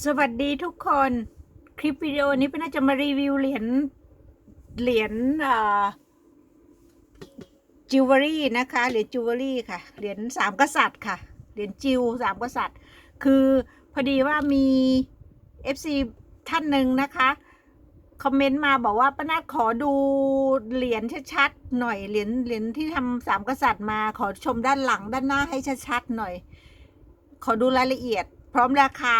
สวัสดีทุกคน คลิปวิดีโอนี้เป็นน่าจะมารีวิวเหรียญเหรียญจิวเวลรี่นะคะเหรียญจิวเวลรี่ค่ะเหรียญสามกษัตริย์ค่ะเหรียญจิวสามกษัตริย์ คือพอดีว่ามี FC ท่านหนึ่งนะคะคอมเมนต์มาบอกว่าป้านาขอดูเหรียญชัดๆหน่อยเหรียญเหรียญที่ทำสามกษัตริย์มาขอชมด้านหลังด้านหน้าให้ชัดๆหน่อย ขอดูรายละเอียด พร้อมราคา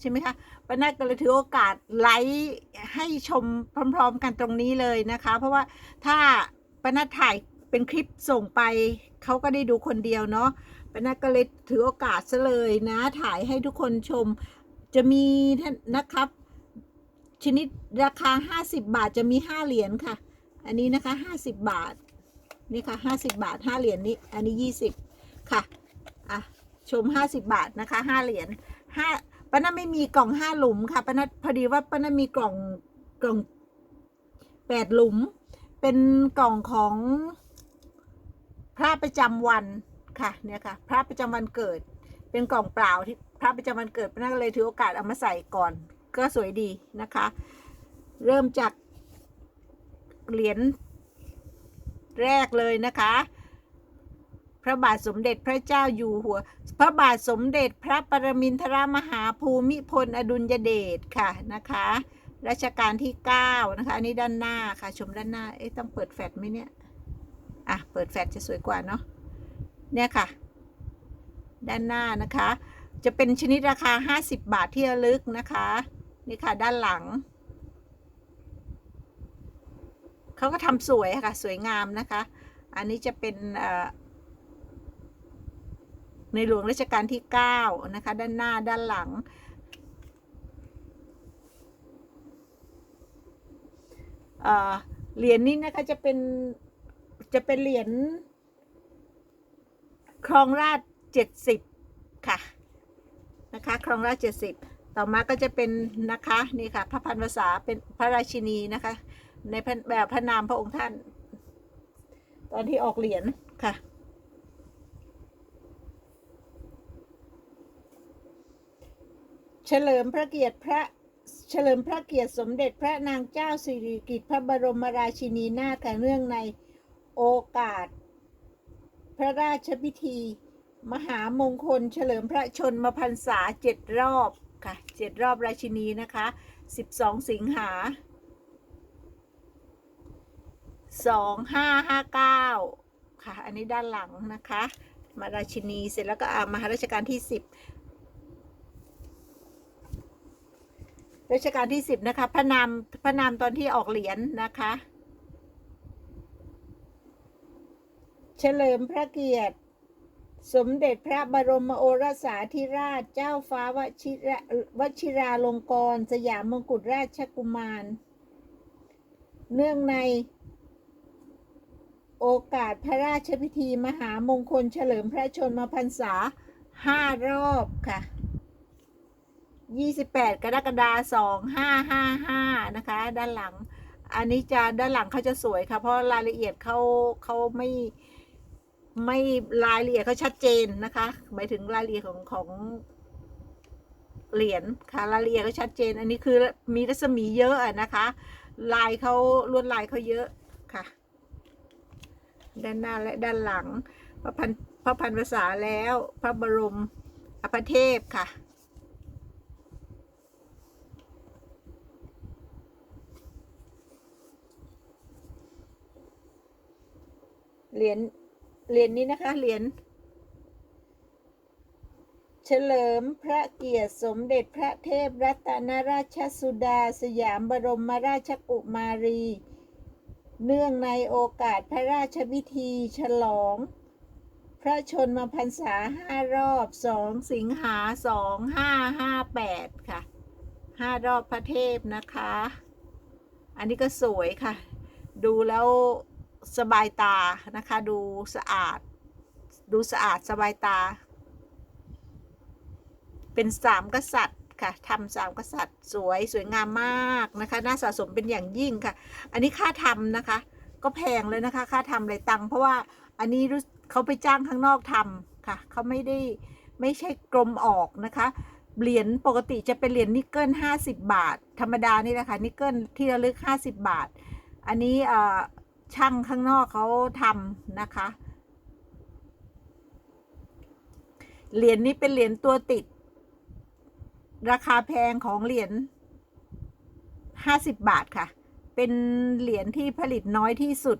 ใช่ไหมคะป้านาก็เลยถือโอกาสไลฟ์ให้ชมพร้อม ๆ กันตรงนี้เลยนะคะ เพราะว่าถ้าป้านาถ่ายเป็นคลิปส่งไปเขาก็ได้ดูคนเดียวเนาะป้านาก็เลยถือโอกาสซะเลยนะถ่ายให้ทุกคนชมจะมีท่านนะครับ ชนิดราคา 50 บาทจะมี 5 เหรียญค่ะ อันนี้นะคะ 50 บาท นี่ค่ะ 50 บาท 5 เหรียญนี้อันนี้ 20 ค่ะ อะ ชม 50 บาทนะคะ 5 เหรียญ5ป้านาไม่มีกล่อง 5 หลุมค่ะป้านาพอดีว่าป้านามีกล่องกล่อง 8 หลุม เป็นกล่องของพระประจำวันค่ะเนี่ยค่ะ พระประจำวันเกิด เป็นกล่องเปล่าที่พระประจำวันเกิดป้านาก็เลยถือโอกาสเอามาใส่ก่อน ก็สวยดีนะคะ เริ่มจากเหรียญแรกเลยนะคะ พระบาทสมเด็จพระเจ้าอยู่หัว พระบาทสมเด็จพระปรมินทรมหาภูมิพลอดุลยเดชค่ะนะคะรัชกาลที่ 9 นะคะ อันนี้ด้านหน้าค่ะ ชมด้านหน้า เอ๊ะ ต้องเปิดแฟลชไหมเนี่ย อะ เปิดแฟลชจะสวยกว่าเนาะ เนี่ยค่ะ ด้านหน้านะคะ จะเป็นชนิดราคา 50 บาทที่ระลึกนะคะ นี่ค่ะ ด้านหลัง เขาก็ทำสวยค่ะ สวยงามนะคะ อันนี้จะเป็น ในหลวงรัชกาลที่ 9 นะคะ ด้านหน้าด้านหลัง เหรียญนี้นะคะจะเป็นจะเป็นเหรียญครองราชเจ็ดสิบค่ะนะคะครองราชเจ็ดสิบต่อมาก็จะเป็นนะคะนี่ค่ะพระพันวษาเป็นพระราชินีนะคะ ในแบบพระนามพระองค์ท่าน ตอนที่ออกเหรียญค่ะ เฉลิมพระเกียรติพระเฉลิมพระเกียรติสมเด็จพระนางเจ้าสิริกิติ์พระบรมราชินีนาถค่ะเนื่องในโอกาส พระราชพิธี มหามงคล เฉลิมพระชนมพรรษาเจ็ดรอบค่ะเจ็ดรอบราชินีนะคะ 12 สิงหา 2559 ค่ะ อันนี้ด้านหลังนะคะ มาราชินีเสร็จแล้วก็มหาราชการที่ 10 รัชกาลที่สิบนะคะพระนามพระนามตอนที่ออกเหรียญนนะคะ เฉลิมพระเกียรติ สมเด็จพระบรมโอรสาธิราชเจ้าฟ้าวชิระวชิราลงกรณ์สยามมงกุฎราชกุมาร เนื่องในโอกาสพระราชพิธีมหามงคลเฉลิมพระชนมพรรษาห้ารอบค่ะ 28 กรกฎาคม2555 นะคะ ด้านหลัง อันนี้จะด้านหลังเขาจะสวยค่ะ เพราะรายละเอียดเขาเขาไม่ไม่รายละเอียดเขาชัดเจนนะคะ หมายถึงรายละเอียดของของเหรียญค่ะรายละเอียดเขาชัดเจน อันนี้คือมีรัศมีเยอะอะนะคะ ลายเขาลวดลายเขาเยอะค่ะ ด้านหน้าและด้านหลังพระพันพระพันภาษาแล้ว พระบรมอภเทพค่ะ เหรียญเหรียญนี้นะคะ เหรียญเฉลิมพระเกียรติสมเด็จพระเทพรัตนราชสุดา สยามบรมราชกุมารี เนื่องในโอกาสพระราชพิธีฉลอง พระชนมพรรษาห้ารอบสองสิงหาสองห้าห้าแปดค่ะห้ารอบพระเทพนะคะ อันนี้ก็สวยค่ะ ดูแล้ว สบายตานะคะ ดูสะอาด ดูสะอาดสบายตา เป็นสามกษัตริย์ค่ะทำสามกษัตริย์สวยสวยงามมากนะคะ น่าสะสมเป็นอย่างยิ่งค่ะ อันนี้ค่าทำนะคะ ก็แพงเลยนะคะ ค่าทำไรตังค์เพราะว่าอันนี้เขาไปจ้างข้างนอกทำค่ะ เขาไม่ได้ไม่ใช่กรมออกนะคะเหรียญปกติจะเป็นเหรียญนิกเกิลห้าสิบบาท ธรรมดานี่แหละค่ะนิกเกิลที่ระลึกห้าสิบบาท อันนี้เอ่อ ช่างข้างนอกเขาทำนะคะ เหรียญนี้เป็นเหรียญตัวติด ราคาแพงของเหรียญห้าสิบบาทค่ะ เป็นเหรียญที่ผลิตน้อยที่สุด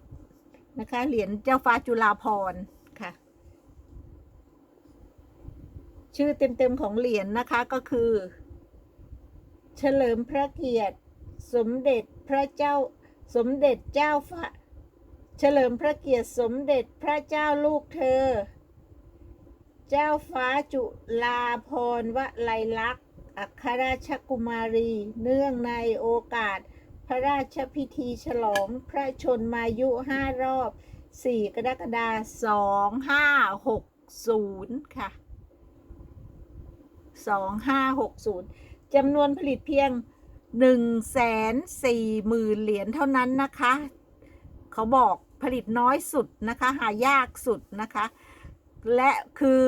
นะคะ เหรียญเจ้าฟ้าจุฬาภรณ์ค่ะ ชื่อเต็มๆของเหรียญนะคะก็คือ เฉลิมพระเกียรติ สมเด็จพระเจ้าสมเด็จเจ้าฟ้า เฉลิมพระเกียรติสมเด็จพระเจ้าลูกเธอ เจ้าฟ้าจุฬาภรณ์วลัยลักษณ์ อัครราชกุมารี เนื่องในโอกาส พระราชพิธีฉลองพระชนมายุห้ารอบ 4 กรกฎาคม2560 ค่ะ 2560 จำนวนผลิตเพียง 140,000 เหรียญเท่านั้นนะคะ เขาบอก ผลิตน้อยสุดนะคะหายากสุดนะคะ และคือ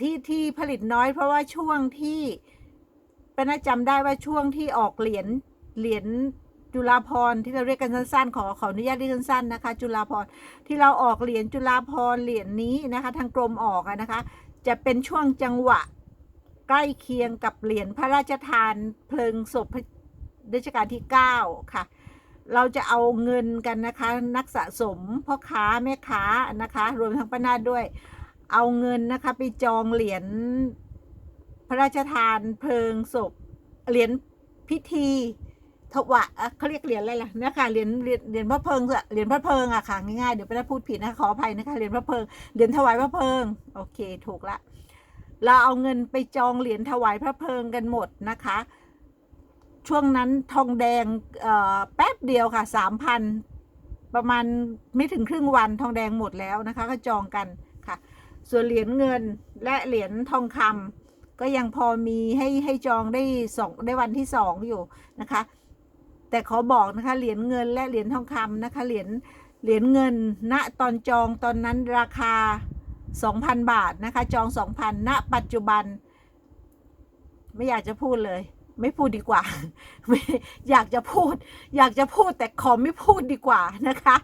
ที่ที่ผลิตน้อยเพราะว่าช่วงที่เป็นน่าจำได้ว่าช่วงที่ออกเหรียญเหรียญจุฬาภรณ์ที่เราเรียกกันสั้นๆ ขอขออนุญาตเรียกสั้นๆนะคะ จุฬาภรณ์ที่เราออกเหรียญจุฬาภรณ์เหรียญนี้นะคะ ทางกรมออกนะคะ จะเป็นช่วงจังหวะใกล้เคียงกับเหรียญพระราชทานเพลิงศพรัชกาลที่ 9 ค่ะ เราจะเอาเงินกันนะคะ นักสะสมพ่อค้าแม่ค้านะคะ รวมทั้งป้านาดด้วย เอาเงินนะคะไปจองเหรียญพระราชทานเพลิงศพเหรียญพิธีถวะเขาเรียกเหรียญอะไรล่ะนะคะเหรียญเหรียญเหรียญพระเพลิงเหรียญพระเพลิงอะค่ะง่ายๆเดี๋ยวไปได้พูดผิดนะคะขออภัยนะคะเหรียญพระเพลิงเหรียญถวายพระเพลิงโอเคถูกละเราเอาเงินไปจองเหรียญถวายพระเพลิงกันหมดนะคะ ช่วงนั้นทองแดงแป๊บเดียวค่ะสามพันประมาณไม่ถึงครึ่งวันทองแดงหมดแล้วนะคะ ก็จองกันค่ะ ส่วนเหรียญเงินและเหรียญทองคำก็ยังพอมีให้ให้จองได้สองได้วันที่สองอยู่นะคะ แต่ขอบอกนะคะเหรียญเงินและเหรียญทองคำนะคะเหรียญเหรียญเงินณตอนจองตอนนั้นราคา 2,000 บาทนะคะ จอง 2,000ณปัจจุบัน ไม่อยากจะพูดเลย ไม่พูดดีกว่า อยากจะพูด อยากจะพูดแต่ขอไม่พูดดีกว่านะคะ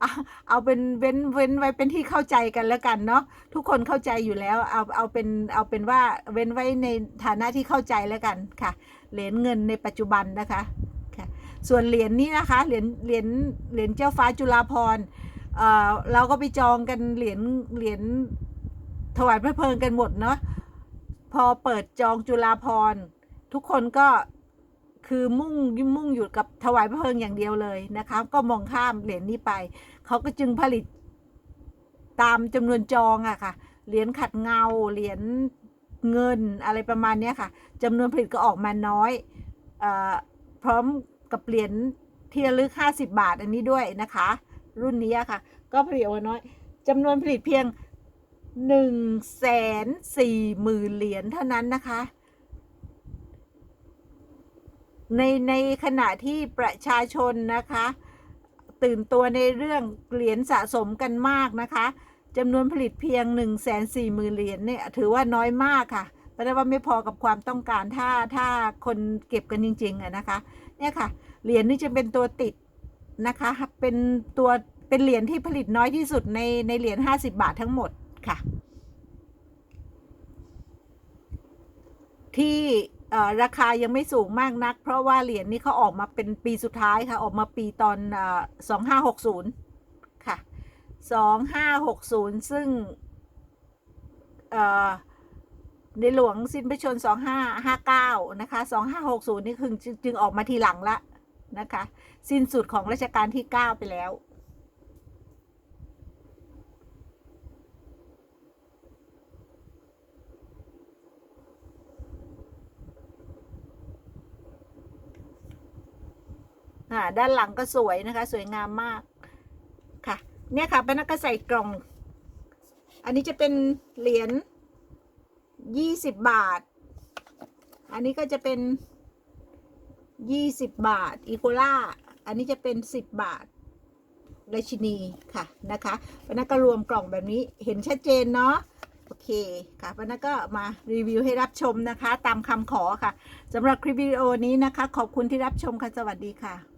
เอาเอาเป็นเว้นเว้นไว้เป็นที่เข้าใจกันแล้วกันเนาะทุกคนเข้าใจอยู่แล้ว เอาเอาเป็นเอาเป็นว่าเว้นไว้ในฐานะที่เข้าใจแล้วกันค่ะ เหรียญเงินในปัจจุบันนะคะค่ะส่วนเหรียญนี้นะคะเหรียญเหรียญเหรียญเจ้าฟ้าจุฬาภรณ์เอ่อเราก็ไปจองกันเหรียญเหรียญถวายพระเพลิงกันหมดเนาะพอเปิดจองจุฬาภรณ์ ทุกคนก็คือมุ่งมุ่งอยู่กับถวายพระเพลิงอย่างเดียวเลยนะคะ ก็มองข้ามเหรียญนี้ไป เขาก็จึงผลิตตามจำนวนจองอะค่ะ เหรียญขัดเงา เหรียญเงินอะไรประมาณนี้ค่ะจำนวนผลิตก็ออกมาน้อยอพร้อมกับเหรียญที่ระลึก50 บาทอันนี้ด้วยนะคะ รุ่นนี้ค่ะ ก็ผลิตออกมาน้อยจำนวนผลิตเพียง1นึ่งแสนสี่หมื่นเหรียญเท่านั้นนะคะ ในในขณะที่ประชาชนนะคะ ตื่นตัวในเรื่องเหรียญสะสมกันมากนะคะจำนวนผลิตเพียง1นึ่งแสนสี่หมื่นเหรียญเนี่ยถือว่าน้อยมากค่ะแปลว่าไม่พอกับความต้องการถ้าถ้าคนเก็บกันจริงๆอะนะคะเนี่ยค่ะเหรียญนี่จะเป็นตัวติดนะคะเป็นตัวเป็นเหรียญที่ผลิตน้อยที่สุดในในเหรียญ50 บาททั้งหมดค่ะ ที่ ราคายังไม่สูงมากนัก เพราะว่าเหรียญนี้เขาออกมาเป็นปีสุดท้ายค่ะ ออกมาปีตอนสองห้าหกศูนย์ค่ะสองห้าหกศูนย์ซึ่งในหลวงสิ้นพระชนสองห้าห้าเก้านะคะสองห้าหกศูนย์นี่คือจึงจึงออกมาทีหลังละนะคะ สิ้นสุดของรัชกาลที่เก้าไปแล้ว อ่าด้านหลังก็สวยนะคะ สวยงามมากค่ะ เนี่ยค่ะเป็นนักก็ใส่กล่อง อันนี้จะเป็นเหรียญยี่สิบบาท อันนี้ก็จะเป็นยี่สิบบาทอีโคล่าอันนี้จะเป็นสิบบาทราชินีค่ะนะคะเป็นนักก็รวมกล่องแบบนี้เห็นชัดเจนเนาะโอเคค่ะวันนั้นก็มารีวิวให้รับชมนะคะ ตามคำขอค่ะสำหรับคลิปวิดีโอนี้นะคะ ขอบคุณที่รับชมค่ะ สวัสดีค่ะ